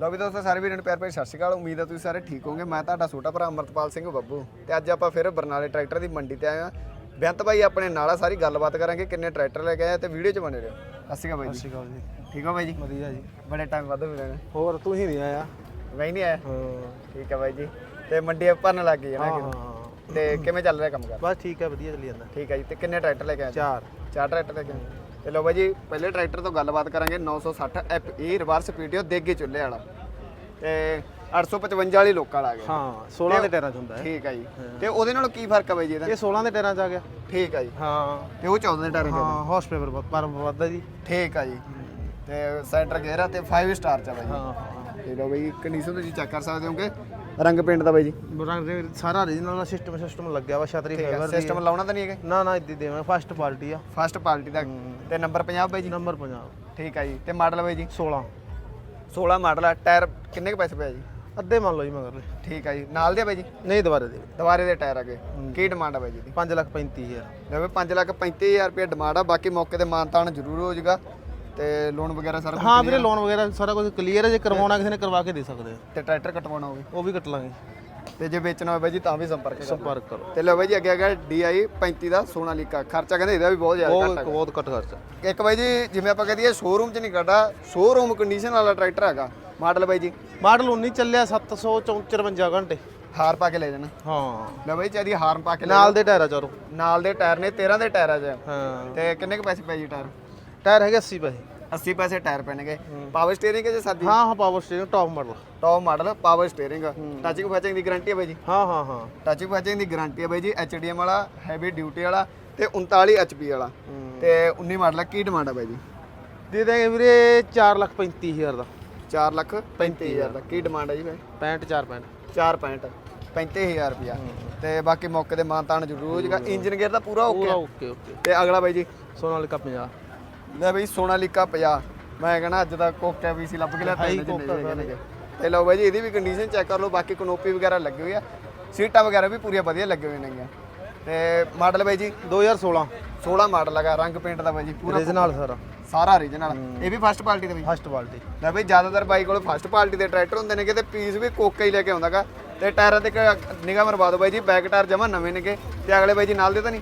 ਲੋ ਵੀ ਦੋਸਤੋ ਸਾਰੇ ਵੀਰਾਂ ਨੂੰ ਪਿਆਰ ਭਰੀ ਸਤਿ ਸ਼੍ਰੀ ਅਕਾਲ। ਉਮੀਦ ਹੈ ਤੁਸੀਂ ਸਾਰੇ ਠੀਕ ਹੋਵੋਗੇ। ਮੈਂ ਤੁਹਾਡਾ ਛੋਟਾ ਭਰਾ ਅਮਰਤਪਾਲ ਸਿੰਘ ਬੱਬੂ। ਤੇ ਅੱਜ ਆਪਾਂ ਫਿਰ ਬਰਨਾਲੇ ਟਰੈਕਟਰ ਦੀ ਮੰਡੀ ਤੇ ਆਏ ਆ ਬੇਅੰਤ ਭਾਈ ਆਪਣੇ ਨਾਲ ਆ ਸਾਰੀ ਗੱਲਬਾਤ ਕਰਾਂਗੇ ਕਿੰਨੇ ਟਰੈਕਟਰ ਲੈ ਕੇ ਆਏ ਆ ਤੇ ਵੀਡੀਓ 'ਚ ਬਣੇ ਰਹੋ। ਸਤਿ ਸ਼੍ਰੀ ਅਕਾਲ ਬਾਈ ਜੀ। ਸ਼ਿਕਾਲ ਜੀ। ਠੀਕ ਹੋ ਬਾਈ ਜੀ? ਵਧੀਆ ਜੀ। ਬੜੇ ਟਾਈਮ ਬਾਅਦ ਮਿਲੇ ਨੇ। ਹੋਰ ਤੂੰ ਹੀ ਨਹੀਂ ਆਇਆ। ਮੈਂ ਹੀ ਨਹੀਂ ਆਇਆ? ਹਾਂ। ਠੀਕ ਹੈ ਬਾਈ ਜੀ। ਤੇ ਮੰਡੀ ਭਰਨ ਲੱਗ ਗਈ ਹੈ ਨਾ ਹਾਂ ਕਿ- ਹਾਂ ਤੇ ਕਿਵੇਂ ਚੱਲ ਰਿਹਾ ਕੰਮ ਕਰ? ਬਸ ਠੀਕ ਹੈ ਵਧੀਆ ਚੱਲੀ ਜਾਂਦਾ। ਠੀਕ ਹੈ ਜੀ। ਤੇ ਕਿੰਨੇ ਟਰੈਕਟਰ ਲੈ ਕੇ ਆਏ? ਜੀ? ਚਾਰ। ਚਾਰ ਟਰੈਕਟਰ ਲੈ ਕੇ ਆਏ। ਤੇ ਲੋ ਬਾਈ ਜੀ ਪਹਿਲੇ ਟਰੈਕਟਰ ਤੋਂ ਗੱਲਬਾਤ ਕਰਾਂਗੇ 960 ਐਫ ਈ ਰਿਵਰਸ ਪੀਟੀਓ ਦੇਗੇ ਚੁੱਲੇ ਵਾਲਾ। ਤੇ 855 ਵਾਲੀ ਲੋਕਾਂ ਵਾਲਾ ਆ ਗਿਆ। ਹਾਂ 16 ਦੇ ਟਾਇਰਾਂ 'ਚ ਹੁੰਦਾ ਹੈ ਠੀਕ ਹੈ ਜੀ। ਤੇ ਉਹਦੇ ਨਾਲ ਕੀ ਫ਼ਰਕ ਹੈ ਬਾਈ ਜੀ ਇਹਦਾ? ਇਹ 16 ਦੇ ਟਾਇਰਾਂ 'ਚ ਆ ਗਿਆ। ਠੀਕ ਹੈ ਜੀ। ਹਾਂ। ਤੇ ਉਹ 14 ਦੇ ਟਾਇਰ ਹਾਂ ਹਾਰਸ ਪਾਵਰ ਪਰ ਵੱਧਦਾ ਜੀ। ਠੀਕ ਹੈ ਜੀ। ਤੇ ਸੈਂਟਰ ਗੇਅਰ ਆ ਤੇ 5 ਸਟਾਰ ਚ ਆ ਬਾਈ ਹਾਂ। ਹਾਂ ਜੀ ਤੇ ਲੋ ਬਾਈ ਕੰਡੀਸ਼ਨ ਤੁਸੀਂ ਚੈੱਕ ਕਰ ਸਕਦੇ ਹੋਗੇ। ਰੰਗ ਪੇਂਟ ਦਾ ਬਾਈ ਜੀ। ਰੰਗ ਦੇ ਸਾਰਾ origignal ਦਾ ਸਿਸਟਮ ਸਿਸਟਮ ਲੱਗਿਆ ਵਾ ਛਤਰੀ ਫਾਈਬਰ ਦੀ। ਸਿਸਟਮ ਲਾਉਣਾ ਤਾਂ ਨਹੀਂ ਹੈਗਾ? ਨਾ ਨਾ ਇੱਦੀ ਦੇਵਾਂ ਫਸਟ ਕੁਆਲਿਟੀ ਆ। ਫਸਟ ਪਾਰਟੀ ਦਾ। ਤੇ ਨੰਬਰ 50 ਬਾਈ ਜੀ। ਨੰਬਰ 50 ਠੀਕ ਹੈ ਜੀ। ਤੇ ਮਾਡਲ ਬਾਈ ਜੀ। 16 16 ਮਾਡਲ ਆ। ਟਾਇਰ ਕਿੰਨੇ ਕੁ ਪੈਸੇ ਪਿਆ ਜੀ? ਅੱਧੇ ਮੰਨ ਲਓ ਜੀ ਮਗਰਲੇ। ਠੀਕ ਹੈ ਜੀ। ਨਾਲ ਦੇ ਬਾਈ ਜੀ? ਨਹੀਂ ਦੁਬਾਰੇ ਦੇ। ਦੁਬਾਰੇ ਦੇ ਟਾਇਰ ਅਗੇ। ਕੀ ਡਿਮਾਂਡ ਆ ਬਾਈ ਜੀ? ਦੀ 5 ਲੱਖ 35000 ਲਵੇ 5 ਲੱਖ 35000 ਰੁਪਏ ਡਿਮਾਂਡ ਆ। ਬਾਕੀ ਮੌਕੇ ਤੇ ਮਾਨਤਾਨ ਜ਼ਰੂਰ ਹੋ ਜਾਊਗਾ। ਤੇ ਲੋਨ ਵਗੈਰਾ ਸਾਰਾ ਹਾਂ ਵੀਰੇ ਲੋਨ ਵਗੈਰਾ ਸਾਰਾ ਕੁਝ ਕਲੀਅਰ ਹੈ ਜੇ ਕਰਵਾਉਣਾ ਕਿਸੇ ਨੇ ਕਰਵਾ ਕੇ ਦੇ ਸਕਦੇ ਆ। ਤੇ ਟਰੈਕਟਰ ਕਟਵਾਉਣਾ ਹੋਵੇ ਉਹ ਵੀ ਕੱਟ ਲਾਂਗੇ। ਤੇ ਜੇ ਵੇਚਣਾ ਹੋਵੇ ਜੀ ਤਾਂ ਵੀ ਸੰਪਰਕ ਕਰੋ। ਸੰਪਰਕ ਕਰੋ। ਤੇ ਲਓ ਬਾਈ ਜੀ ਅੱਗੇ ਹੈਗਾ DI 35 ਦਾ ਸੋਨਾਲੀਕਾ ਖਰਚਾ ਕਹਿੰਦੇ ਇਹਦਾ ਵੀ ਬਹੁਤ ਜ਼ਿਆਦਾ ਘੱਟ ਬਹੁਤ ਘੱਟ ਖਰਚਾ। ਇੱਕ ਬਾਈ ਜੀ ਜਿਵੇਂ ਆਪਾਂ ਕਹਦੇ ਸ਼ੋਰੂਮ 'ਚ ਨਹੀਂ ਕੱਢਾ ਸ਼ੋਰੂਮ ਕੰਡੀਸ਼ਨ ਵਾਲਾ ਟਰੈਕਟਰ ਹੈਗਾ। ਮਾਡਲ ਬਾਈ ਜੀ? ਮਾਡਲ 19 ਚੱਲਿਆ 754 ਘੰਟੇ। ਹਾਰ ਪਾ ਕੇ ਲੈ ਜਾਣਾ। ਹਾਂ। ਲੈ ਬਾਈ ਚਾਹੀਦੀ ਹਾਰਨ ਪਾ ਕੇ ਨਾਲ ਦੇ ਟਾਇਰਾਂ ਚਾਰੋ। ਨਾਲ ਦੇ ਟਾਇਰ ਨੇ 13 ਦੇ ਟਾਇਰ ਜੀ ਹਾਂ। ਤੇ ਕਿੰਨੇ ਕੁ ਪੈਸੇ ਪੈ ਜੀ ਟਾਇਰ? ਟਾਇਰ ਹੈਗੇ 80 ਪੈਸੇ। 80 ਪੈਸੇ ਟਾਇਰ ਪੈਣਗੇ। ਪਾਵਰ ਸਟੀਅਰਿੰਗ ਹੈ ਜੇ ਸਾਦੀ ਹਾਂ ਹਾਂ power steering top model top model power steering touching ਫੈਚਿੰਗ ਦੀ ਗਾਰੰਟੀ ਹੈ ਬਾਈ ਜੀ? ਹਾਂ ਹਾਂ ਹਾਂ। ਟੱਚਿੰਗ ਫੈਚਿੰਗ ਦੀ ਗਾਰੰਟੀ ਹੈ ਬਾਈ ਜੀ ਐਚਡੀਐਮ ਵਾਲਾ ਹੈਵੀ ਡਿਊਟੀ ਵਾਲਾ ਤੇ 39 ਐਚਪੀ ਵਾਲਾ। ਤੇ 19 ਮਾਡਲ ਕੀ ਡਿਮਾਂਡ ਹੈ ਬਾਈ ਜੀ? ਦੇ ਦਾਂਗੇ ਵੀਰੇ 4 ਲੱਖ 35000 ਦਾ। 4 ਲੱਖ 35000 ਦਾ। ਕੀ ਡਿਮਾਂਡ ਹੈ ਜੀ ਬਾਈ 65 4 65 4 ਪੈਂਟ 35000 ਰੁਪਿਆ ਤੇ ਬਾਕੀ ਮੌਕੇ ਤੇ ਮਾਨਤਾਨ ਜ਼ਰੂਰ ਹੋ ਜਾਏਗਾ ਇੰਜਨ ਗੇਅਰ ਦਾ ਪੂਰਾ ਓਕੇ ਪੂਰਾ ਓਕੇ ਓਕੇ। ਤੇ ਅਗਲਾ ਬਾਈ ਜੀ? ਸੋਨਾਲੀਕਾ 50 ਲੈ ਬਈ ਸੋਨਾਲੀਕਾ 50 ਮੈਂ ਕਹਿੰਦਾ ਅੱਜ ਦਾ ਕੋਕਾ ਵੀ ਸੀ ਲੱਭ ਕੇ ਲਿਆ ਕੋਕਾ ਜਿੰਨੇ ਨੇ। ਤੇ ਲਓ ਬਾਈ ਜੀ ਇਹਦੀ ਵੀ ਕੰਡੀਸ਼ਨ ਚੈੱਕ ਕਰ ਲਓ ਬਾਕੀ ਕਨੋਪੀ ਵਗੈਰਾ ਲੱਗੀ ਹੋਈ ਆ। ਸੀਟਾਂ ਵਗੈਰਾ ਵੀ ਪੂਰੀਆਂ ਵਧੀਆ ਲੱਗੇ ਹੋਏ ਨੇਗੀਆਂ। ਤੇ ਮਾਡਲ ਬਾਈ ਜੀ 2016 16 ਮਾਡਲ ਹੈਗਾ ਰੰਗ ਪੇਂਟ ਦਾ ਬਾਈ ਜੀ ਪੂਰਾ ਓਰੀਜਨਲ ਸਾਰਾ। ਸਾਰਾ ਓਰੀਜਨਲ ਇਹ ਵੀ ਫਸਟ ਪਾਰਟੀ ਦਾ ਬਾਈ ਫਸਟ ਕੁਆਲਿਟੀ ਲੈ ਬਈ ਜ਼ਿਆਦਾਤਰ ਬਾਈ ਕੋਲ ਫਸਟ ਪਾਰਟੀ ਦੇ ਟਰੈਕਟਰ ਹੁੰਦੇ ਨੇਗੇ ਤੇ ਪੀਸ ਵੀ ਕੋਕਾ ਹੀ ਲੈ ਕੇ ਆਉਂਦਾਗਾ। ਤੇ ਟਾਇਰਾਂ ਤੇ ਨਿਗਾਹ ਮਰਵਾ ਦਿਓ ਬਾਈ ਜੀ ਬੈਕ ਟਾਇਰ ਜਮਾ ਨਵੇਂ ਨੇਗੇ। ਤੇ ਅਗਲੇ ਬਾਈ ਜੀ ਨਾਲ ਦੇ ਤਾਂ ਨਹੀਂ?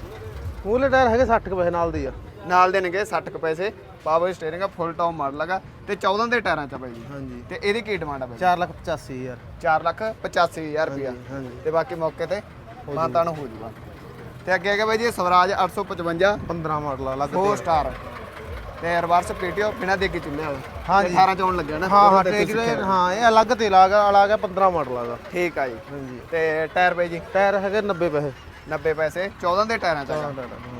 ਮੂਲੇ ਟਾਇਰ ਹੈਗੇ 60 ਕੁ ਪੈਸੇ ਨਾਲ ਦੇ ਆ। ਨਾਲ ਦੇ ਨੇਗੇ 60 ਕੁ ਪੈਸੇ ਪਾਵਰ ਸਟੀਅਰਿੰਗ ਆ ਫੁੱਲ ਟੌਪ ਮਾਡਲ ਹੈਗਾ ਤੇ 14 ਦੇ ਟਾਇਰਾਂ ਚ ਆ ਬਾਈ ਜੀ। ਹਾਂਜੀ। ਤੇ ਇਹਦੀ ਕੀ ਡਿਮਾਂਡ ਆ ਬਾਈ 4 ਲੱਖ 85000 4 ਲੱਖ 85000 ਰੁਪਇਆ। ਹਾਂਜੀ ਤੇ ਬਾਕੀ ਮੌਕੇ ਤੇ ਮਾਤਾ ਨੂੰ ਹੋ ਜੂਗਾ। ਤੇ ਅੱਗੇ ਹੈਗਾ ਬਾਈ ਜੀ ਸਵਰਾਜ 855 15 ਮਾਡਲ ਆ ਲੱਗ 4 ਸਟਾਰ ਤੇ ਰਿਵਰਸ ਪੀਟੀਓ ਬਿਨਾ ਦੇ ਕੇ ਚੁੱਲੇ ਵਾਲਾ ਹਾਂਜੀ। 18 ਚ ਆਉਣ ਲੱਗਿਆ ਨਾ। ਹਾਂ ਹਾਂ ਤੇ ਟੇਕ ਹਾਂ ਇਹ ਅਲੱਗ ਤੇਲ ਆ ਗਿਆ ਅਲੱਗ ਆ 15 ਮਾਡਲ ਆ ਦਾ ਠੀਕ ਆ ਜੀ। ਹਾਂਜੀ। ਤੇ ਟਾਇਰ ਬਾਈ ਜੀ? ਟਾਇਰ ਹੈਗੇ 90 ਪੈਸੇ। 90 ਪੈਸੇ 14 ਦੇ ਟਾਇਰਾਂ ਚ ਹੈਗਾ। ਹਾਂ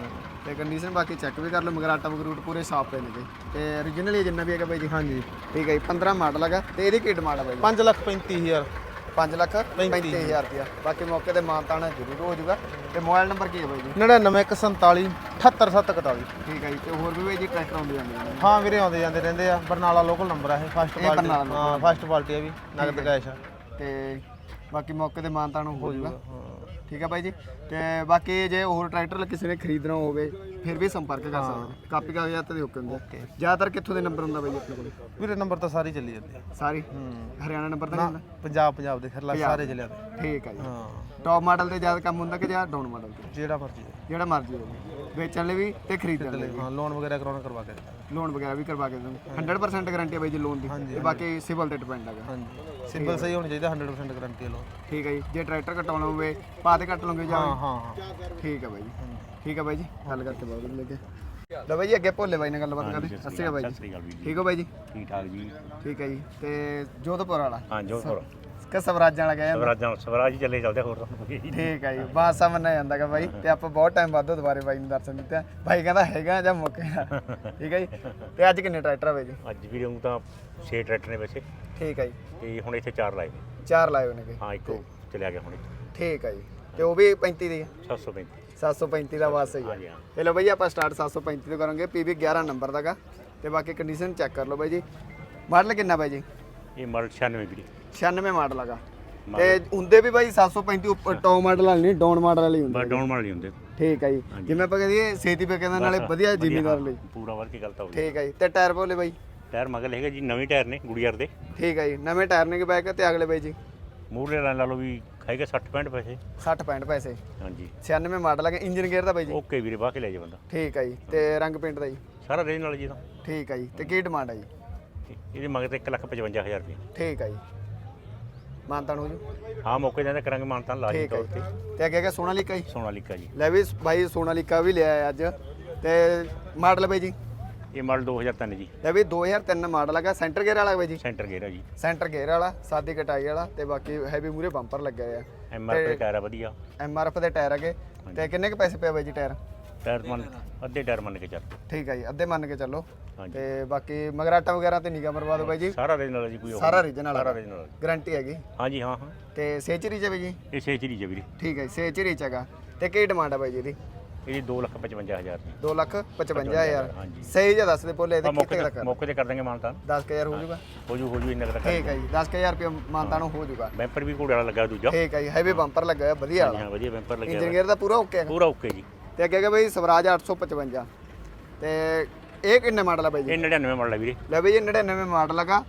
ਤੇ ਕੰਡੀਸ਼ਨ ਬਾਕੀ ਚੈੱਕ ਵੀ ਕਰ ਲਓ ਮਗਰਾਟਾ ਮਗਰੂਟ ਪੂਰੇ ਸਾਫ਼ ਪਏ ਨੇਗੇ ਤੇ origignal ਹੀ ਜਿੰਨਾ ਵੀ ਹੈਗਾ ਬਾਈ ਜੀ। ਹਾਂਜੀ। ਠੀਕ ਹੈ ਜੀ 15 ਮਾਡਲ ਹੈਗਾ ਤੇ ਇਹਦੀ ਕੀ ਡਿਮਾਂਡ ਆ ਬਾਈ ਜੀ? 5 ਲੱਖ 35000 5 ਲੱਖ 35000 ਰੁਪਇਆ ਬਾਕੀ ਮੌਕੇ ਤੇ ਮਾਨਤਾਨ ਜ਼ਰੂਰ ਹੋ ਜਾਊਗਾ। ਤੇ ਮੋਬਾਈਲ ਨੰਬਰ ਕੀ ਹੈ ਬਾਈ ਜੀ? 99147 78741 ਠੀਕ ਹੈ ਜੀ ਤੇ ਹੋਰ ਵੀ ਬਾਈ ਜੀ ਟਰੈਕਟਰ ਆਉਂਦੇ ਜਾਂਦੇ ਨੇ। ਹਾਂ ਵੀਰੇ ਆਉਂਦੇ ਜਾਂਦੇ ਰਹਿੰਦੇ ਆ। ਬਰਨਾਲਾ ਲੋਕਲ ਨੰਬਰ ਆ ਇਹ ਫਸਟ ਇਹ ਪਾਰਟੀ ਹਾਂ ਫਸਟ ਪਾਰਟੀ ਆ ਵੀ ਨਗਦ ਕੈਸ਼ ਆ। ਤੇ ਬਾਕੀ ਮੌਕੇ ਤੇ ਮਾਨਤਾਨ ਹੋ ਜਾਊਗਾ ਹਾਂ। ਠੀਕ ਹੈ ਬਾਈ ਜੀ? ਤੇ ਬਾਕੀ ਜੇ ਹੋਰ ਟਰੈਕਟਰ ਕਿਸੇ ਨੇ ਖਰੀਦਣਾ ਹੋਵੇ ਫਿਰ ਵੀ ਸੰਪਰਕ ਕਰ ਸਕਦੇ ਕਾਪੀ ਕਾਗਜ਼ਾਤ ਤੇ ਓਕੇ ਹੁੰਦੇ ਓਕੇ। ਜ਼ਿਆਦਾਤਰ ਕਿੱਥੋਂ ਦੇ ਨੰਬਰ ਹੁੰਦਾ ਬਾਈ ਆਪਣੇ ਕੋਲ? ਵੀਰੇ ਨੰਬਰ ਤਾਂ ਸਾਰੇ ਚੱਲੀ ਜਾਂਦੇ ਸਾਰੀ? ਹਰਿਆਣਾ ਨੰਬਰ ਤਾਂ ਨਹੀਂ ਪੰਜਾਬ ਪੰਜਾਬ ਦੇ ਖਰਲਾ ਸਾਰੇ ਚੱਲਿਆ ਦੇ। ਠੀਕ ਹੈ ਜੀ। ਹਾਂ। ਟੌਪ ਮਾਡਲ ਤੇ ਜ਼ਿਆਦਾ ਕੰਮ ਹੁੰਦਾ ਕਿ ਜਾਂ ਡਾਊਨ ਮਾਡਲ ਤੇ? ਜਿਹੜਾ ਮਰਜ਼ੀ। ਜਿਹੜਾ ਮਰਜ਼ੀ ਹੋਵੇ। ਵੇਚਣ ਲਈ ਵੀ ਤੇ ਖਰੀਦਣ ਲਈ ਹਾਂ ਲੋਨ ਵਗੈਰਾ ਕਰਾਉਣਾ ਕਰਵਾ ਕੇ ਦੇ। ਲੋਨ ਵਗੈਰਾ ਵੀ ਕਰਵਾ ਕੇ ਦਿੰਦੇ 100% ਗਾਰੰਟੀ ਹੈ ਬਾਈ ਜੀ ਲੋਨ ਦੀ। ਤੇ ਬਾਕੀ ਸਿਵਲ ਤੇ ਡਿਪੈਂਡ ਹੈਗਾ ਹਾਂਜੀ। ਸਿੰਬਲ ਸਹੀ ਹੋਣੀ ਚਾਹੀਦਾ 100% ਗਾਰੰਟੀ ਲੋ ਠੀਕ ਹੈ ਜੀ ਜੇ ਟਰੈਕਟਰ ਕਟਾਉਣਾ ਹੋਵੇ ਪਾ ਤੇ ਕੱਟ ਲਓਗੇ ਜਾਂ ਹਾਂ ਹਾਂ ਹਾਂ। ਠੀਕ ਹੈ ਬਾਈ ਜੀ। ਠੀਕ ਹੈ ਬਾਈ ਜੀ ਗੱਲ ਕਰਕੇ ਬਹੁਤ ਵਧੀਆ ਲੱਗਿਆ। ਲਓ ਬਾਈ ਜੀ ਅੱਗੇ ਭੋਲੇ ਬਾਈ ਨਾਲ ਗੱਲਬਾਤ ਕਰਦੇ। ਸਤਿ ਸ਼੍ਰੀ ਅਕਾਲ ਬਾਈ ਜੀ। ਠੀਕ ਹੋ ਬਾਈ ਜੀ? ਠੀਕ ਠਾਕ ਜੀ। ਠੀਕ ਹੈ ਜੀ ਤੇ ਜੋਧਪੁਰ ਵਾਲਾ। ਹਾਂ ਜੋਧਪੁਰ। ਕਿ ਸਵਰਾਜਾਂ ਵਾਲਾ ਗਿਆ ਸਵਰਾਜਾਂ ਸਵਰਾਜ ਹੀ ਚੱਲੇ ਚੱਲਦੇ ਹੋਰ ਤਾਂ ਕੋਈ ਠੀਕ ਹੈ ਜੀ ਬਾਸਾ ਮੰਨਿਆ ਜਾਂਦਾਗਾ ਬਾਈ ਤੇ ਆਪਾਂ ਬਹੁਤ ਟਾਈਮ ਬਾਅਦ ਦੁਬਾਰੇ ਬਾਈ ਨੂੰ ਦਰਸ਼ਨ ਦਿੱਤੇ ਆ। ਬਾਈ ਕਹਿੰਦਾ ਹੈਗਾ ਜਾਂ ਮੁੱਕਿਆ ਠੀਕ ਹੈ ਜੀ ਤੇ ਅੱਜ ਕਿੰਨੇ ਟਰੈਕਟਰ ਆ ਬਾਈ ਜੀ? ਅੱਜ ਵੀ ਰਹੂੰ ਤਾਂ 6 ਟਰੈਕਟਰ ਨੇ ਵੈਸੇ। ਠੀਕ ਹੈ ਜੀ। ਤੇ ਹੁਣ ਇੱਥੇ 4 ਲਾਏ ਨੇ। ਚਾਰ ਲਾਏ ਹੋਏ ਨੇਗੇ ਹਾਂ ਇੱਕੋ ਚਲਿਆ ਗਿਆ ਹੁਣ ਠੀਕ ਹੈ ਜੀ। ਤੇ ਉਹ ਵੀ 35 ਦੀ ਹੈ 735 735 ਦਾ ਵਾਸ ਹੀ ਹੈ ਹਾਂਜੀ ਹਾਂ ਲਓ ਬਾਈ ਆਪਾਂ ਸਟਾਰਟ 735 ਤੋਂ ਕਰਾਂਗੇ। ਪੀਬੀ 11 ਨੰਬਰ ਦਾਗਾ ਤੇ ਬਾਕੀ ਕੰਡੀਸ਼ਨ ਚੈੱਕ ਕਰ ਲਓ ਬਾਈ ਜੀ। ਮਾਡਲ ਕਿੰਨਾ ਬਾਈ ਜੀ? ਇਹ ਮਾਡਲ 96 ਵੀਰੇ 96 ਮਾਡਲ ਹੈਗਾ। ਤੇ ਹੁੰਦੇ ਵੀ ਬਾਈ 735 ਉੱਪਰ ਟੌਪ ਮਾਡਲ ਵਾਲੇ ਨਹੀਂ ਡਾਊਨ ਮਾਡਲ ਵਾਲੇ ਹੀ ਹੁੰਦੇ ਬਸ ਡਾਊਨ ਮਾਡਲ ਹੀ ਹੁੰਦੇ। ਠੀਕ ਹੈ ਜੀ। ਜਿਵੇਂ ਆਪਾਂ ਕਹਦੇ ਛੇਤੀ ਪੇ ਕਹਿੰਦਾ ਨਾਲੇ ਵਧੀਆ ਜ਼ਿਮੀਦਾਰ ਲਈ। ਪੂਰਾ ਵਰਕ ਗੱਲ ਤਾਂ ਹੋ ਠੀਕ ਹੈ ਜੀ। ਤੇ ਟਾਇਰ ਬੋਲੇ ਬਾਈ। ਟਾਇਰ ਮਗਰ ਹੈਗੇ ਜੀ ਨਵੇਂ ਟਾਇਰ ਨੇ ਗੁੜੀਅਰ ਦੇ। ਠੀਕ ਹੈ ਜੀ ਨਵੇਂ ਟਾਇਰ ਨੇ ਬੈਕ ਤੇ ਅਗਲੇ ਬਾਈ ਜੀ? ਮੂਹਰੇ ਲਾ ਲਾ ਲਓ ਵੀ ਹੈਗੇ 60 65 ਪੈਸੇ। 60 65 ਪੈਸੇ। ਹਾਂਜੀ। 96 ਮਾਡਲ ਹੈ ਇੰਜਨ ਗੇਅਰ ਦਾ ਬਾਈ ਜੀ? ਓਕੇ ਵੀਰੇ ਕੇ ਲੈ ਜਾ ਬੰਦਾ। ਠੀਕ ਹੈ ਜੀ ਤੇ ਰੰਗ ਪੇਂਟ ਦਾ ਜੀ? ਸਾਰਾ ਰੇਂਜ ਨਾਲ ਜੀ ਤਾਂ। ਠੀਕ ਹੈ ਜੀ ਤੇ ਕੀ ਡਿਮਾਂਡ ਹੈ ਜੀ? ਇਹਦੇ ਮਗਰ ਤੇ 155000 ਰੁਪਏ। ਠੀਕ ਹੈ ਜੀ। ਮਾਨਤਾਨ ਹੋ ਜੂ। ਹਾਂ ਮੌਕੇ ਦੇ ਕਰਾਂਗੇ ਮਾਨਤਾਨ ਲਾਜ਼ਮੀ ਤੌਰ ਤੇ। ਤੇ ਅੱਗੇ ਅੱਗੇ ਸੋਨਾਲੀਕਾ ਜੀ? ਸੋਨਾਲੀਕਾ ਜੀ। ਲੈ ਵੀ ਬਾਈ ਸੋਨਾਲੀਕਾ ਵੀ ਲਿਆ ਅੱਜ। ਤੇ ਮਾਡਲ ਬਾਈ ਜੀ? ਇਹ ਮਾਡਲ 2003 ਜੀ। ਲੈ ਵੀ 2003 ਮਾਡਲ ਹੈਗਾ ਸੈਂਟਰ ਗੇਅਰ ਵਾਲਾ ਬਾਈ ਜੀ? ਸੈਂਟਰ ਗੇਅਰ ਆ ਜੀ। ਸੈਂਟਰ ਗੇਅਰ ਵਾਲਾ ਸਾਦੀ ਕਟਾਈ ਵਾਲਾ ਤੇ ਬਾਕੀ ਹੈਵੀ ਮੂਰੇ ਬੰਪਰ ਲੱਗੇ ਹੋਏ ਆ ਐਮ ਆਰ ਪੀ ਟਾਇਰ ਆ ਵਧੀਆ। ਐਮ ਆਰ ਐਫ ਦੇ ਟਾਇਰ ਹੈਗੇ। ਤੇ ਕਿੰਨੇ ਕੁ ਪੈਸੇ ਪਿਆ ਬਾਈ ਜੀ ਟਾਇਰ? ਟਾਇਰ ਮੰਨ ਅੱਧੇ ਟਾਇਰ ਮੰਨ ਕੇ ਚੱਲ। ਠੀਕ ਹੈ ਜੀ ਅੱਧੇ ਮੰਨ ਕੇ ਚੱਲੋ। ਤੇ ਬਾਕੀ ਮਗਰਾਟਾ ਵਗੈਰਾ ਤੇ ਨਿਗਾ ਮਰਵਾ ਦਿਓ ਬਾਈ ਜੀ। ਸਾਰਾ ਰੇਂਜ ਨਾਲ ਜੀ ਕੋਈ ਸਾਰਾ original ਸਾਰਾ ਆ। ਰੇਂਜ ਨਾਲ। ਗਾਰੰਟੀ ਹੈਗੀ। ਹਾਂਜੀ ਹਾਂ ਹਾਂ। ਤੇ ਸੇਚਰੀ ਚ ਬਾਈ ਜੀ? ਇਹ ਸੇਚਰੀ ਜੀ ਵੀਰੇ। ਠੀਕ ਹੈ ਸੇਚਰੀ ਚ ਹੈਗਾ। ਤੇ ਕੀ ਡਿਮਾਂਡ ਹੈ ਬਾਈ ਜੀ ਇਹਦੀ? ਇਹਦੀ 255000 ਦੀ। 2 ਲੱਖ 55000 ਹਾਂਜੀ। ਸਹੀ ਜਿਹਾ ਦੱਸ ਦੇ ਇਹਦੇ ਮੌਕੇ ਕਿੱਥੇ ਤੇ ਤੱਕ ਮੌਕੇ ਤੇ ਕਰ ਦਾਂਗੇ ਮਾਨਤਾਨ। 10000 ਹੋ ਜਾਊਗਾ ਹੋ ਜੂ ਹੋ ਜੂ ਇੰਨਾ ਕੁ ਤੱਕ ਠੀਕ ਹੈ ਜੀ 10000 ਰੁਪਏ ਮਾਨਤਾ ਨੂੰ ਹੋ। ਜਾਊਗਾ ਬੈਂਪਰ ਵੀ ਘੋੜੇ ਵਾਲਾ ਲੱਗਾ ਦੂਜਾ। ਠੀਕ ਹੈ ਜੀ ਹੈਵੀ ਬੰਪਰ ਲੱਗਾ ਹੋਇਆ ਵਧੀਆ ਹਾਂਜੀ, ਵਾਲਾ ਹਾਂ ਵਧੀਆ ਬੈਂਪਰ ਲੱਗਿਆ ਇੰਜਨ ਹੋਇਆ। ਗੇਅਰ ਦਾ ਪੂਰਾ ਓਕੇ ਹੈਗਾ ਪੂਰਾ ਓਕੇ ਜੀ। ਤੇ ਅੱਗੇ ਹੈਗਾ ਬਾਈ ਸਵਰਾਜ 855 ਤੇ ਇਹ ਕਿੰਨੇ ਮਾਡਲ ਆ ਬਾਈ ਜੀ? ਇਹ 99 ਮਾਡਲ ਆ ਵੀਰੇ। ਲੈ ਬਈ ਜੀ 99 ਮਾਡਲ ਹੈਗਾ।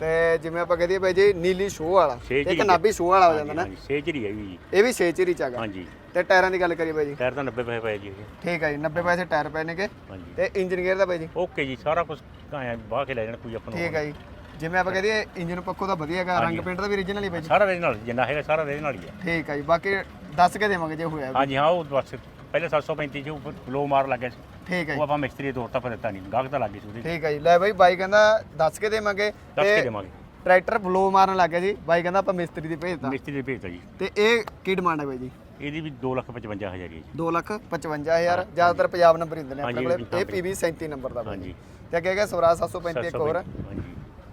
ਤੇ ਜਿਵੇਂ ਆਪਾਂ ਕਹਦੇ ਬਾਈ ਜੀ ਨੀਲੀ ਸ਼ੋਅ ਵਾਲਾ। ਛੇ ਤੇ ਇੱਕ। ਨਾਭੀ ਸ਼ੋਅ ਵਾਲਾ ਹੋ ਜਾਂਦਾ ਨਾ। ਹਾਂਜੀ ਸੇਚਰੀ ਹੈ ਵੀ ਜੀ। ਇਹ ਵੀ 6 ਚਿਰੀ ਚ ਹੈਗਾ। ਹਾਂਜੀ। ਤੇ ਟਾਇਰਾਂ ਦੀ ਗੱਲ ਕਰੀਏ ਬਾਈ ਜੀ। ਟਾਇਰ ਤਾਂ 90 ਪੈਸੇ ਪਏ ਜੀ ਇਹ। ਠੀਕ ਹੈ ਜੀ 90 ਪੈਸੇ ਟਾਇਰ ਪਏ ਨੇਗੇ। ਹਾਂਜੀ। ਤੇ ਇੰਜਨ ਗੇਅਰ ਦਾ ਬਾਈ ਜੀ। ਓਕੇ ਜੀ ਸਾਰਾ ਕੁਝ ਆਇਆ ਬਾਹ ਕੇ ਲੈ ਜਾਣ ਕੋਈ ਆਪਾਂ ਨੂੰ ਠੀਕ ਹੈ ਜੀ। ਜਿਵੇਂ ਆਪਾਂ ਕਹਦੇ ਇੰਜਨ ਪੱਖੋਂ ਤਾਂ ਵਧੀਆ ਹੈਗਾ ਰੰਗ ਪੇਂਟ ਦਾ ਵੀ origignal ਹੀ ਬਾਈ ਜੀ। ਸਾਰਾ ਰੇਂਜ ਨਾਲ ਜਿੰਨਾ ਹੈਗਾ ਸਾਰਾ ਰੇਂਜ ਨਾਲ ਹੀ ਆ। ਠੀਕ ਹੈ ਜੀ ਬਾਕੀ ਦੱਸ ਕੇ ਦੇਵਾਂਗੇ ਜੇ ਹੋਇਆ ਵੀ। ਹਾਂਜੀ ਹਾਂ ਉਹ ਬਸ ਪਹਿਲੇ 735 ਚ ਉੱਪਰ ਲੋ ਮਾਰ ਲੱਗੇ ਸੀ। ਠੀਕ ਹੈ ਉਹ ਜੀ ਆਪਾਂ ਮਿਸਤਰੀ ਦੇ ਤੌਰ ਤੇ ਦਿੱਤਾ ਨਹੀਂ ਗਾਹਕ ਤਾਂ ਲੱਗੇ ਸੀ ਉਹਦੇ ਠੀਕ ਹੈ ਜੀ। ਲੈ ਬਾਈ ਬਾਈ ਕਹਿੰਦਾ ਦੱਸ ਕੇ ਦੇਵਾਂਗੇ ਦੱਸ ਕੇ ਤੇ ਦੇਵਾਂਗੇ। ਟਰੈਕਟਰ ਬਲੋ ਮਾਰਨ ਲੱਗ ਗਿਆ ਜੀ ਬਾਈ ਕਹਿੰਦਾ ਆਪਾਂ ਮਿਸਤਰੀ ਦੀ ਭੇਜਤਾ ਮਿਸਤਰੀ ਦੇ ਭੇਜਤਾ ਜੀ। ਤੇ ਇਹ ਕੀ ਡਿਮਾਂਡ ਹੈ ਬਾਈ ਜੀ? ਇਹਦੀ ਵੀ 255000 ਹੈ ਜੀ। 2 ਲੱਖ 55000 ਜ਼ਿਆਦਾਤਰ ਪੰਜਾਬ ਨੰਬਰ ਹੀ ਹੁੰਦੇ ਨੇ ਆਪਣੇ ਹਾਂਜੀ, ਕੋਲੇ। ਇਹ ਪੀਵੀ 37 ਨੰਬਰ ਦਾ ਬਾਈ ਹਾਂਜੀ। ਤੇ ਅੱਗੇ ਹੈਗਾ ਸਵਰਾਜ 735 ਇੱਕ ਹੋਰ। ਹਾਂਜੀ।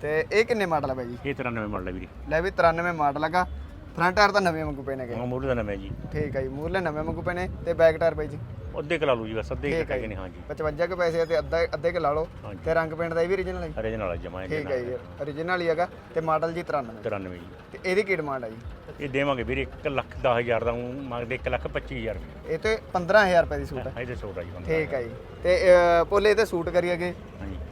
ਤੇ ਇਹ ਕਿੰਨੇ ਮਾਡਲ ਹੈ ਬਾਈ ਜੀ? ਇਹ 93 ਮਾਡਲ ਹੈ ਵੀਰੇ। ਲੈ ਵੀ 93 ਮਾਡਲ ਹੈਗਾ ਫਰੰਟ ਟਾਇਰ ਤਾਂ ਨਵੇਂ ਵਾਂਗੂ ਪਏ ਨੇਗੇ। ਹਾਂ ਮੋਡਲ ਦਾ ਨਵਾਂ ਜੀ। ਠੀਕ ਹੈ ਜੀ ਮੂਰਲੇ ਨਵੇਂ ਵਾਂਗੂ ਪਏ ਨੇ ਤੇ ਬੈਕ ਟਾਇਰ ਬਾਈ ਜੀ। ਅੱਧੇ ਕਲਾ ਲੂ ਜੀ ਬਸ ਅੱਧੇ ਹੈ ਕੱਟੇ ਨੇ ਹਾਂਜੀ। 55 ਕੇ ਪੈਸੇ ਤੇ ਅੱਧਾ ਅੱਧੇ ਕੇ ਲਾ ਲਓ। ਹਾਂਜੀ। ਤੇ ਰੰਗ ਪੇਂਟ ਦਾ ਇਹ ਵੀ origignal ਹੈ ਜੀ? ਦੇ ਨਾਲ ਜਮਾ ਠੀਕ ਹੈ ਜੀ origignal ਹੀ ਹੈਗਾ ਤੇ ਮਾਡਲ ਜੀ 93 93 ਜੀ। ਤੇ ਇਹਦੀ ਕੀ ਡਿਮਾਂਡ ਹੈ ਜੀ? ਇਹ ਦੇਵਾਂਗੇ ਵੀਰੇ 1 ਲੱਖ 10000 ਦਾ ਊਂ ਮੰਗਦੇ 1 ਲੱਖ 25000 ਰੁਪਏ। ਇਹ ਤੇ 15000 ਰੁਪਏ ਦੀ ਸੂਟ ਹੈ। ਇਹਦੇ ਸੋਟ ਆ ਜੀ ਬੰਦਾ ਠੀਕ ਹੈ ਜੀ। ਤੇ ਅਹ, ਪੋਲੇ ਤੇ ਸੂਟ ਕਰੀਏਗੇ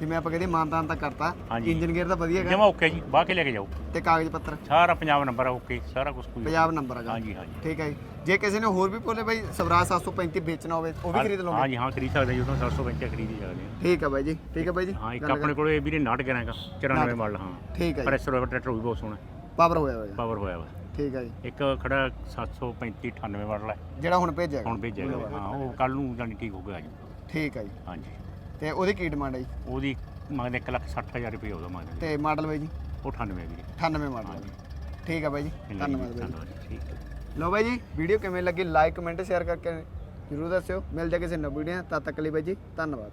ਜਿਵੇਂ ਆਪਾਂ ਕਹਿੰਦੇ ਮਾਨਤਾਨ ਤਾਂ ਕਰਤਾ। ਹਾਂਜੀ। ਇੰਜਨ ਗੇਅਰ ਤਾਂ ਵਧੀਆ ਹੈਗਾ। ਜਮਾ ਓਕੇ ਜੀ ਬਾਹ ਕੇ ਲੈ ਕੇ ਜਾਓ। ਤੇ ਕਾਗਜ਼ ਪੱਤਰ। ਸਾਰਾ ਪੰਜਾਬ ਨੰਬਰ ਆ ਓਕੇ ਸਾਰਾ ਕੁਝ ਕੋਈ ਪੰਜਾਬ ਨੰਬਰ ਹੈਗਾ। ਹਾਂਜੀ ਹਾਂਜੀ। ਠੀਕ ਹੈ ਜੀ। ਜੇ ਕਿਸੇ ਨੇ ਹੋਰ ਵੀ ਬੋਲੇ ਬਾਈ ਸਵਰਾਜ 735 ਵੇਚਣਾ ਹੋਵੇ ਉਹ ਵੀ ਖਰੀਦ ਲਓਗੇ। ਹਾਂਜੀ ਹਾਂ ਖਰੀਦ ਸਕਦੇ ਜੀ ਉਦੋਂ 735 ਖਰੀਦ ਹੀ ਸਕਦੇ ਹਾਂ ਠੀਕ ਹੈ ਬਾਈ ਜੀ ਠੀਕ ਹੈ ਬਾਈ ਜੀ। ਹਾਂ ਇੱਕ ਆਪਣੇ ਕੋਲ ਵੀਰੇ ਨਾਟ ਕਰਾਂਗਾ 94 ਮਾਡਲ ਹਾਂ। ਠੀਕ ਹੈ ਜੀ। ਪ੍ਰੈਸ਼ਰ ਹੋਇਆ ਟਰੈਕਟਰ ਵੀ ਬਹੁਤ ਸੋਹਣਾ ਪਾਵਰ ਹੋਇਆ ਹੋਇਆ। ਪਾਵਰ ਹੋਇਆ ਵਾ ਠੀਕ ਹੈ ਜੀ। ਇੱਕ ਖੜਾ 735 98 ਮਾਡਲ ਹੈ। ਜਿਹੜਾ ਹੁਣ ਭੇਜਿਆ ਹੁਣ ਭੇਜਿਆ ਗਿਆ ਹਾਂ ਉਹ ਕੱਲ ਨੂੰ ਜਾਨੀ ਠੀਕ ਹੋ ਗਿਆ ਜੀ। ਠੀਕ ਹੈ ਜੀ। ਹਾਂਜੀ। ਤੇ ਉਹਦੀ ਕੀ ਡਿਮਾਂਡ ਹੈ ਜੀ? ਉਹਦੀ ਮੰਗਦੇ 1 ਲੱਖ 60000 ਰੁਪਏ ਉਹਦਾ ਮੰਗਦੇ ਤੇ ਮਾਡਲ ਬਾਈ ਜੀ? ਉਹ 98 ਵੀਰੇ 98 ਮਾਡਲ। ਠੀਕ ਹੈ ਬਾਈ ਜੀ ਧੰਨਵਾਦ ਬਾਈ ਜੀ। ਠੀਕ ਹੈ। ਲਓ ਬਾਈ ਜੀ ਵੀਡੀਓ ਕਿਵੇਂ ਲੱਗੀ ਲਾਈਕ ਕਮੈਂਟ ਸ਼ੇਅਰ ਕਰਕੇ ਜਰੂਰ ਦੱਸਿਓ। ਮਿਲ ਜਾ ਕਿਸੇ ਨਵੀਂ ਵੀਡੀਓ ਤਦ ਤੱਕ ਲਈ ਬਾਈ ਜੀ ਧੰਨਵਾਦ।